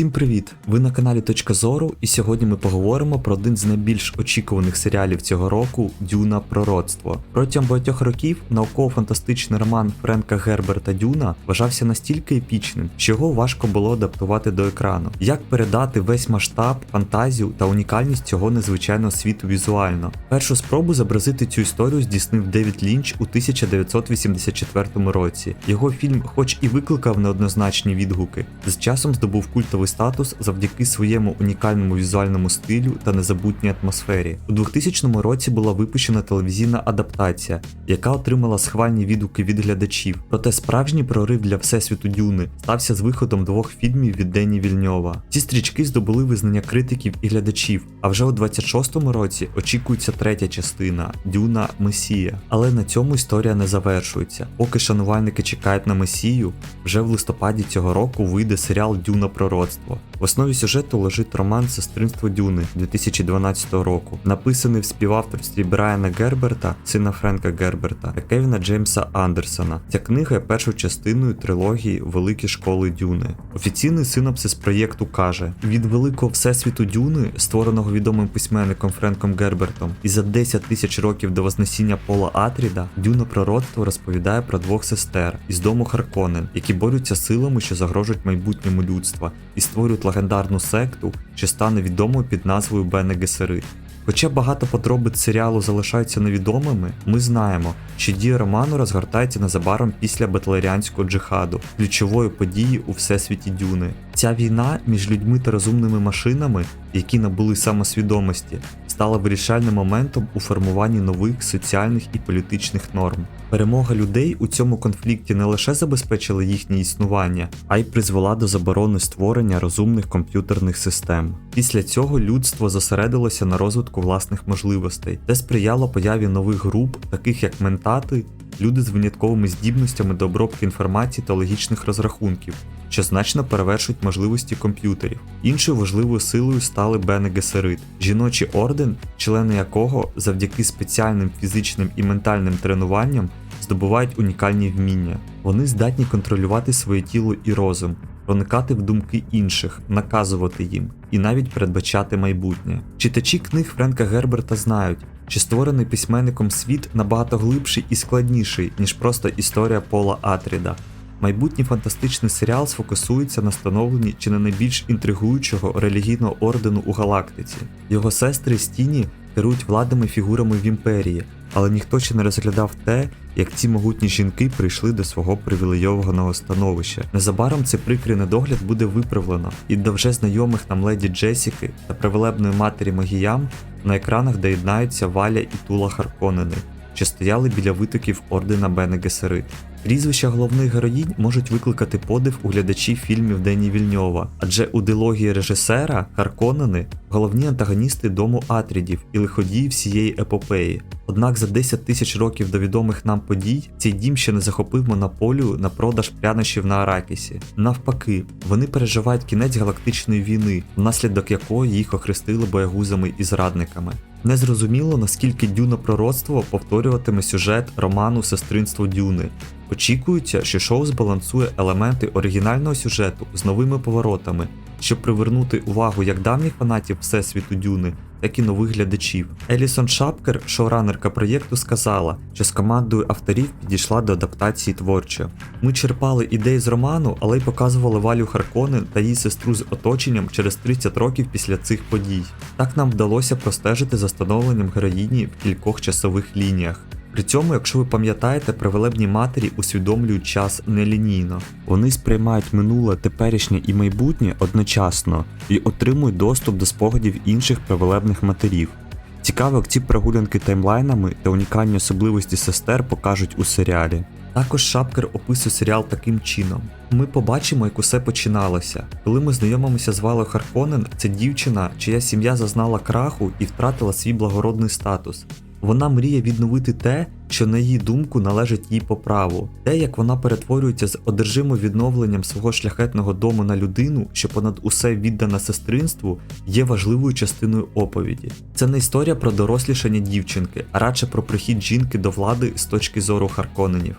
Всім привіт! Ви на каналі Точка Зору, і сьогодні ми поговоримо про один з найбільш очікуваних серіалів цього року Дюна Пророцтво. Протягом багатьох років науково-фантастичний роман Френка Герберта Дюна вважався настільки епічним, що його важко було адаптувати до екрану. Як передати весь масштаб, фантазію та унікальність цього незвичайного світу візуально? Першу спробу зобразити цю історію здійснив Девід Лінч у 1984 році. Його фільм, хоч і викликав неоднозначні відгуки, з часом здобув культовий статус завдяки своєму унікальному візуальному стилю та незабутній атмосфері. У 2000 році була випущена телевізійна адаптація, яка отримала схвальні відгуки від глядачів. Проте справжній прорив для всесвіту Дюни стався з виходом двох фільмів від Дені Вільньова. Ці стрічки здобули визнання критиків і глядачів. А вже у 26-му році очікується третя частина Дюна Месія. Але на цьому історія не завершується. Поки шанувальники чекають на Месію, вже в листопаді цього року вийде серіал Дюна Пророцтво. В основі сюжету лежить роман Сестринство Дюни 2012 року, написаний в співавторстві Брайана Герберта, сина Френка Герберта та Кевіна Джеймса Андерсона. Ця книга є першою частиною трилогії Великі школи Дюни. Офіційний синопсис проєкту каже: від великого всесвіту Дюни, створеного відомим письменником Френком Гербертом, і за 10 тисяч років до вознесіння Пола Атріда, Дюна пророцтво розповідає про двох сестер із дому Харконен, які борються силами, що загрожують майбутньому людства, і створюють легендарну секту, що стане відомою під назвою Бене Гесерит. Хоча багато подробиць серіалу залишаються невідомими, ми знаємо, що дія роману розгортається незабаром після батлеріанського джихаду, ключової події у всесвіті Дюни. Ця війна між людьми та розумними машинами, які набули самосвідомості, стала вирішальним моментом у формуванні нових соціальних і політичних норм. Перемога людей у цьому конфлікті не лише забезпечила їхнє існування, а й призвела до заборони створення розумних комп'ютерних систем. Після цього людство зосередилося на розвитку власних можливостей, де сприяло появі нових груп, таких як ментати, люди з винятковими здібностями до обробки інформації та логічних розрахунків, що значно перевершують можливості комп'ютерів. Іншою важливою силою стали Бене Гесерит, жіночий орден, члени якого завдяки спеціальним фізичним і ментальним тренуванням здобувають унікальні вміння. Вони здатні контролювати своє тіло і розум, проникати в думки інших, наказувати їм і навіть передбачати майбутнє. Читачі книг Френка Герберта знають, що створений письменником світ набагато глибший і складніший, ніж просто історія Пола Атріда. Майбутній фантастичний серіал сфокусується на становленні чи не найбільш інтригуючого релігійного ордену у галактиці. Його сестри з тіні керують владними фігурами в імперії, але ніхто ще не розглядав те, як ці могутні жінки прийшли до свого привілейованого становища. Незабаром цей прикрий недогляд буде виправлено, і до вже знайомих нам леді Джесіки та привелебної матері Магіям на екранах доєднаються Валя і Тула Харконени, що стояли біля витоків ордена Бене Гесерит. Прізвища головних героїнь можуть викликати подив у глядачів фільмів Дені Вільньова, адже у дилогії режисера Харконени головні антагоністи дому Атрідів і лиходії всієї епопеї. Однак за 10 тисяч років до відомих нам подій цей дім ще не захопив монополію на продаж прянощів на Аракісі. Навпаки, вони переживають кінець галактичної війни, внаслідок якої їх охрестили боягузами і зрадниками. Незрозуміло, наскільки дюна пророцтво повторюватиме сюжет роману Сестринство Дюни. Очікується, що шоу збалансує елементи оригінального сюжету з новими поворотами, щоб привернути увагу як давніх фанатів Всесвіту Дюни, так і нових глядачів. Елісон Шапкер, шоуранерка проєкту, сказала, що з командою авторів підійшла до адаптації творчо. Ми черпали ідеї з роману, але й показували Валю Харконен та її сестру з оточенням через 30 років після цих подій. Так нам вдалося простежити за становленням героїні в кількох часових лініях. При цьому, якщо ви пам'ятаєте, привелебні матері усвідомлюють час нелінійно. Вони сприймають минуле, теперішнє і майбутнє одночасно і отримують доступ до спогадів інших привелебних матерів. Цікаво, як ці прогулянки таймлайнами та унікальні особливості сестер покажуть у серіалі. Також Шапкер описує серіал таким чином: ми побачимо, як усе починалося. Коли ми знайомимося з Валою Харконен, це дівчина, чия сім'я зазнала краху і втратила свій благородний статус. Вона мріє відновити те, що на її думку належить їй по праву, те, як вона перетворюється з одержимо відновленням свого шляхетного дому на людину, що понад усе віддана сестринству, є важливою частиною оповіді. Це не історія про дорослішання дівчинки, а радше про прихід жінки до влади з точки зору Харконенів.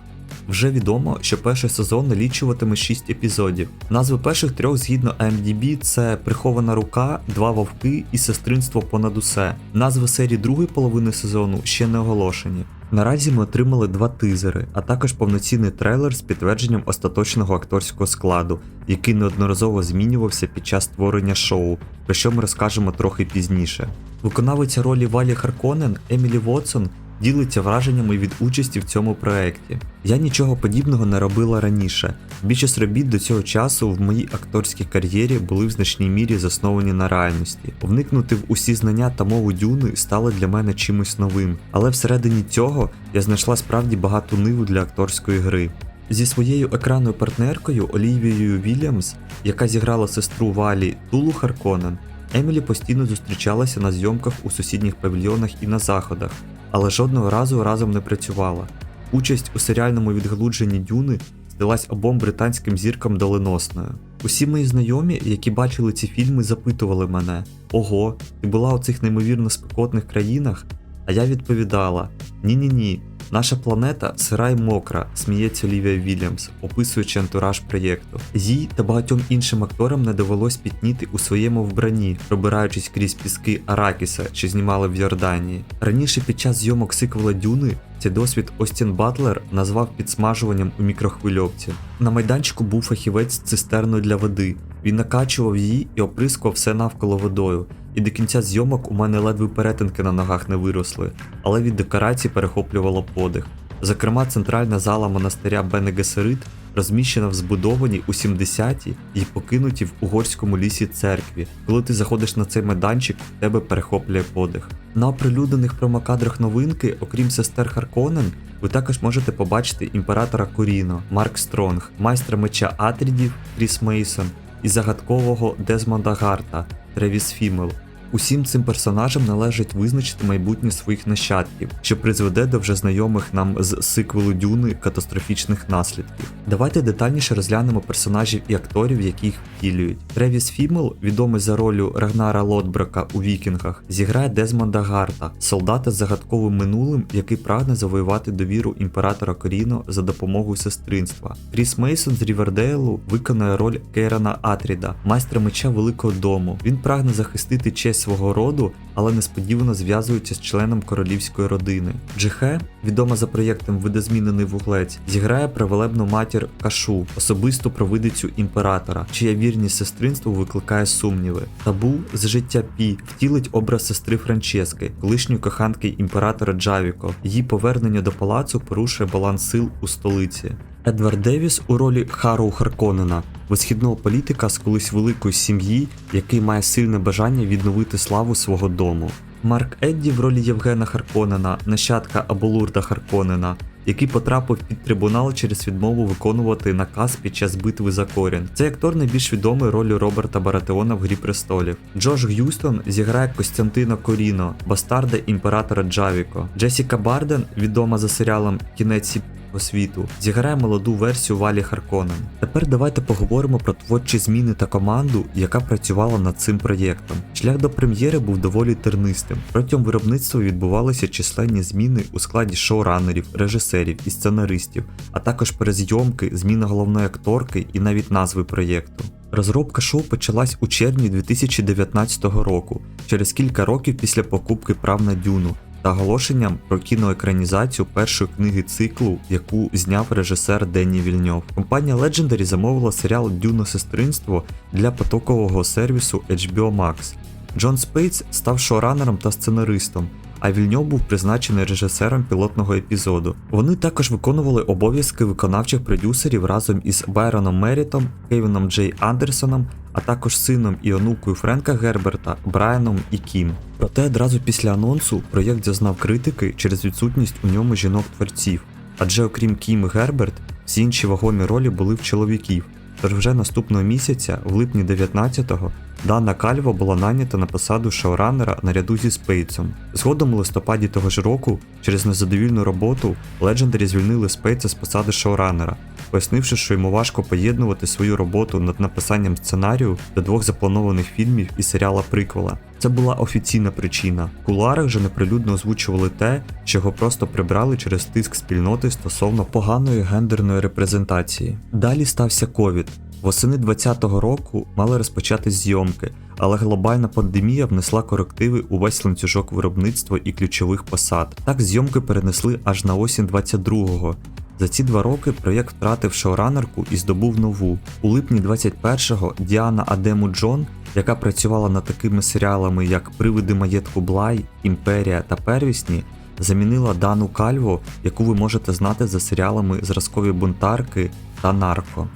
Вже відомо, що перший сезон налічуватиме 6 епізодів. Назви перших трьох згідно IMDb це Прихована рука, Два вовки і Сестринство понад усе. Назви серії другої половини сезону ще не оголошені. Наразі ми отримали два тизери, а також повноцінний трейлер з підтвердженням остаточного акторського складу, який неодноразово змінювався під час створення шоу, про що ми розкажемо трохи пізніше. Виконавиця ролі Валі Харконен Емілі Вотсон ділиться враженнями від участі в цьому проєкті. Я нічого подібного не робила раніше. Більшість робіт до цього часу в моїй акторській кар'єрі були в значній мірі засновані на реальності. Вникнути в усі знання та мову дюни стало для мене чимось новим, але всередині цього я знайшла справді багату ниву для акторської гри. Зі своєю екранною партнеркою Олівією Вільямс, яка зіграла сестру Валі Тулу Харконен, Емілі постійно зустрічалася на зйомках у сусідніх павільйонах і на заходах, але жодного разу разом не працювала. Участь у серіальному відгалудженні Дюни здалась обом британським зіркам доленосною. Усі мої знайомі, які бачили ці фільми, запитували мене: Ого, ти була у цих неймовірно спекотних країнах? А я відповідала: Ні-ні ні, наша планета сира й мокра, сміється Олівія Вільямс, описуючи антураж проєкту. Їй та багатьом іншим акторам не довелось пітніти у своєму вбранні, пробираючись крізь піски Аракіса, що знімали в Йорданії. Раніше під час зйомок сиквела Дюни цей досвід Остін Батлер назвав підсмажуванням у мікрохвильовці. На майданчику був фахівець з цистерною для води. Він накачував її і оприскував все навколо водою. І до кінця зйомок у мене ледве перетинки на ногах не виросли, але від декорацій перехоплювало подих. Зокрема, центральна зала монастиря Бене Гесерит розміщена в збудованій у 70-ті і покинуті в угорському лісі церкві. Коли ти заходиш на цей майданчик, тебе перехоплює подих. На оприлюднених промокадрах новинки, окрім сестер Харконен, ви також можете побачити імператора Коріно, Марк Стронг, майстра меча Атрідів Кріс Мейсон і загадкового Дезмонда Гарта Тревіс Фімел. Усім цим персонажам належить визначити майбутнє своїх нащадків, що призведе до вже знайомих нам з сиквелу Дюни катастрофічних наслідків. Давайте детальніше розглянемо персонажів і акторів, які їх втілюють. Тревіс Фімел, відомий за ролю Рагнара Лотбрека у Вікінгах, зіграє Дезмонда Гарта, солдата з загадковим минулим, який прагне завоювати довіру імператора Коріно за допомогою сестринства. Кріс Мейсон з Рівердейлу виконує роль Кейрана Атріда, майстра меча Великого Дому. Він прагне захистити честь свого роду, але несподівано зв'язується з членом королівської родини. Джихе, відома за проєктом Видозмінений вуглець, зіграє привелебну матір Кашу, особисту провидицю імператора, чия вірність сестринству викликає сумніви. Табу з життя Пі втілить образ сестри Франчески, колишньої коханки імператора Джавіко. Її повернення до палацу порушує баланс сил у столиці. Едвард Девіс у ролі Хароу Харконена, висхідного політика з колись великої сім'ї, який має сильне бажання відновити славу свого дому. Марк Едді в ролі Євгена Харконена, нащадка Аболурда Харконена, який потрапив під трибунал через відмову виконувати наказ під час битви за Корін. Цей актор найбільш відомий ролі Роберта Баратеона в Грі престолів. Джош Г'юстон зіграє Костянтина Коріно, бастарда імператора Джавіко. Джесіка Барден, відома за серіалом Кінець світу, зіграє молоду версію Валі Харконен. Тепер давайте поговоримо про творчі зміни та команду, яка працювала над цим проєктом. Шлях до прем'єри був доволі тернистим. Протягом виробництва відбувалися численні зміни у складі шоуранерів, режисерів і сценаристів, а також перезйомки, зміна головної акторки і навіть назви проєкту. Розробка шоу почалась у червні 2019 року, через кілька років після покупки прав на Дюну та оголошенням про кіноекранізацію першої книги циклу, яку зняв режисер Денні Вільньов. Компанія Legendary замовила серіал Дюно сестринство для потокового сервісу HBO Max. Джон Спейтс став шоуранером та сценаристом. А Вільньов був призначений режисером пілотного епізоду. Вони також виконували обов'язки виконавчих продюсерів разом із Байроном Мерітом, Кевіном Джей Андерсоном, а також сином і онукою Френка Герберта, Брайаном і Кім. Проте одразу після анонсу проєкт зазнав критики через відсутність у ньому жінок-творців, адже окрім Кім і Герберт, всі інші вагомі ролі були в чоловіків. Тож вже наступного місяця, в липні 19-го, Дана Кальва була нанята на посаду шоуранера наряду зі Спейцем. Згодом у листопаді того ж року, через незадовільну роботу, Леджендарі звільнили Спейца з посади шоуранера, пояснивши, що йому важко поєднувати свою роботу над написанням сценарію до двох запланованих фільмів і серіала приквела. Це була офіційна причина. В кулуарах же неприлюдно озвучували те, що його просто прибрали через тиск спільноти стосовно поганої гендерної репрезентації. Далі стався ковід. Восени 2020 року мали розпочати зйомки, але глобальна пандемія внесла корективи у весь ланцюжок виробництва і ключових посад. Так зйомки перенесли аж на осінь 22-го. За ці два роки проєкт втратив шоуранерку і здобув нову. У липні 21-го Діана Адему Джон, яка працювала над такими серіалами, як Привиди маєтку Блай, Імперія та Первісні, замінила Дану Кальво, яку ви можете знати за серіалами Зразкові бунтарки та Нарко.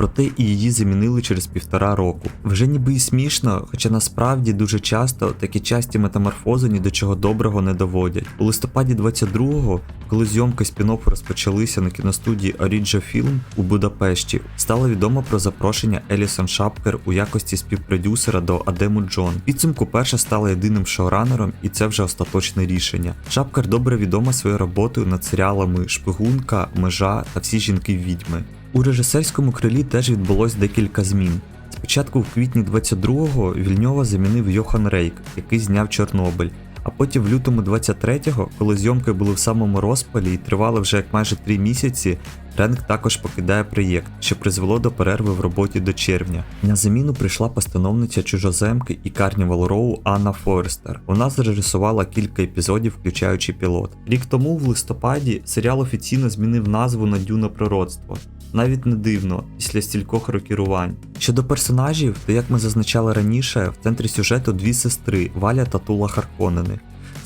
Проте і її замінили через півтора року. Вже ніби і смішно, хоча насправді дуже часто такі часті метаморфози ні до чого доброго не доводять. У листопаді 22-го, коли зйомки спін-оффу розпочалися на кіностудії Origio Film у Будапешті, стало відомо про запрошення Елісон Шапкер у якості співпродюсера до Адему Джон. Підсумку перша стала єдиним шоуранером, і це вже остаточне рішення. Шапкер добре відома своєю роботою над серіалами Шпигунка, Межа та всі жінки відьми. У режисерському крилі теж відбулось декілька змін. Спочатку в квітні 22-го Вільньова замінив Йохан Рейк, який зняв Чорнобиль. А потім в лютому 23-го, коли зйомки були в самому розпалі і тривали вже як майже три місяці, Ренк також покидає проєкт, що призвело до перерви в роботі до червня. На заміну прийшла постановниця чужоземки і Карнівал Роу Анна Форестер. Вона зрежисувала кілька епізодів, включаючи пілот. Рік тому, в листопаді, серіал офіційно змінив назву на Дюна Пророцтво. Навіть не дивно, після стількох рокірувань. Щодо персонажів, то як ми зазначали раніше, в центрі сюжету дві сестри Валя та Тула Харконени.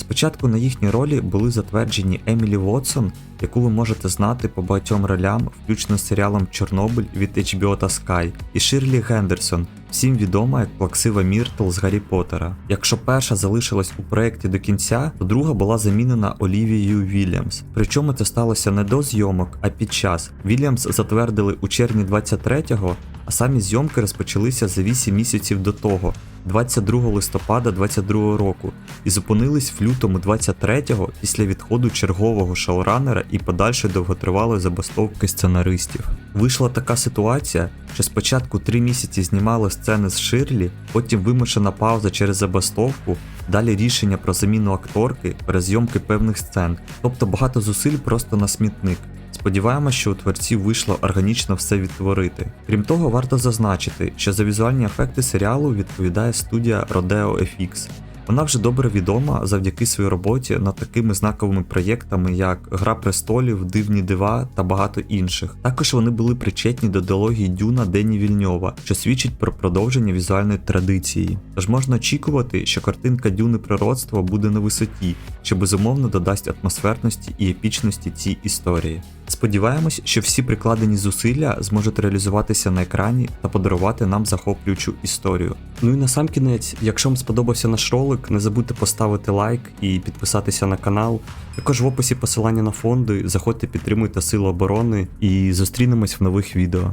Спочатку на їхні ролі були затверджені Емілі Вотсон, яку ви можете знати по багатьом ролям, включно з серіалом Чорнобиль від HBO та Sky, і Ширлі Гендерсон, всім відома як плаксива Міртл з Гаррі Поттера. Якщо перша залишилась у проєкті до кінця, то друга була замінена Олівією Вільямс. Причому це сталося не до зйомок, а під час. Вільямс затвердили у червні 23-го, а самі зйомки розпочалися за 8 місяців до того. 22 листопада 22 року і зупинились в лютому 23-го після відходу чергового шоуранера і подальшої довготривалої забастовки сценаристів. Вийшла така ситуація, що спочатку три місяці знімали сцени з Ширлі, потім вимушена пауза через забастовку, далі рішення про заміну акторки, перезйомки певних сцен, тобто багато зусиль просто на смітник. Сподіваємось, що у творців вийшло органічно все відтворити. Крім того, варто зазначити, що за візуальні ефекти серіалу відповідає студія Rodeo FX. Вона вже добре відома завдяки своїй роботі над такими знаковими проєктами, як Гра престолів, Дивні дива та багато інших. Також вони були причетні до дилогії Дюна Дені Вільньова, що свідчить про продовження візуальної традиції. Тож можна очікувати, що картинка Дюни пророцтва буде на висоті, що безумовно додасть атмосферності і епічності цій історії. Сподіваємось, що всі прикладені зусилля зможуть реалізуватися на екрані та подарувати нам захоплюючу історію. Ну і на сам кінець, якщо вам сподобався наш ролик, не забудьте поставити лайк і підписатися на канал. Також в описі посилання на фонди, заходьте, підтримуйте Сили оборони і зустрінемось в нових відео.